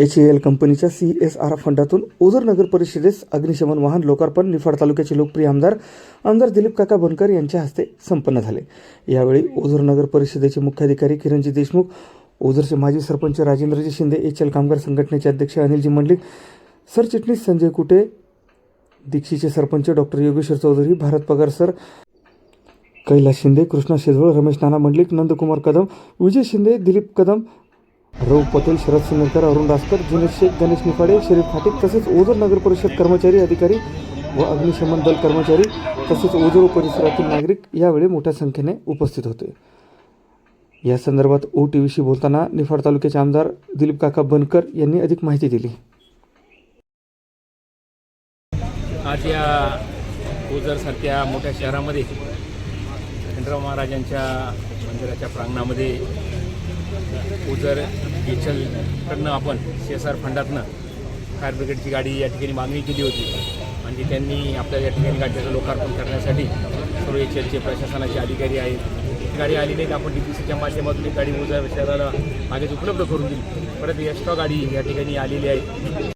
H A L कंपनीच्या C S R फंडातून ओझर नगर परिषदेस अग्निशमन वाहन लोकार्पण निफाड तालुक्याचे लोकप्रिय आमदार आमदार दिलीप काका बनकर यांच्या हस्ते संपन्न झाले. यावेळी ओझर नगर परिषदेचे मुख्याधिकारी किरणजी देशमुख ओझरचे माजी सरपंच राजेंद्रजी शिंदे एच एल कामगार संघटनेचे अध्यक्ष अनिलजी मंडलिक सरचिटणीस संजय कुटे दीक्षीचे सरपंच डॉक्टर योगेश्वर चौधरी भारत पगार सर कैलास शिंदे कृष्णा शेजवळ रमेश नाना मंडलिक नंदकुमार कदम विजय शिंदे दिलीप कदम रऊ पटेल शरद सिंगकर अरुण रासकर जुनेश शेख गणेश निफाडे शरीफ फाटिक तसेच ओझर नगर परिषद कर्मचारी अधिकारी व अग्निशमन दल कर्मचारी तसेच ओझर परिसरातील नागरिक यावेळी मोठ्या संख्येने उपस्थित होते. या संदर्भात ओ टी व्हीशी बोलताना निफाड तालुक्याचे आमदार दिलीप काका बनकर यांनी अधिक माहिती दिली. आज या ओझरसारख्या मोठ्या शहरामध्ये खंडराव महाराजांच्या मंदिराच्या प्रांगणामध्ये उजर कडनं आपण सी एस आर फंडातनं फायर ब्रिगेडची गाडी या ठिकाणी मागणी केली होती. म्हणजे त्यांनी आपल्या या ठिकाणी गाडीचं लोकार्पण करण्यासाठी सर्व एच एलचे प्रशासनाचे अधिकारी आहेत. ही गाडी आलेली नाही आपण डी पी सीच्या माध्यमातून ही गाडी उजर शहराला मागेच उपलब्ध करून दिली. परत एक्स्ट्रा गाडी या ठिकाणी आलेली आहे.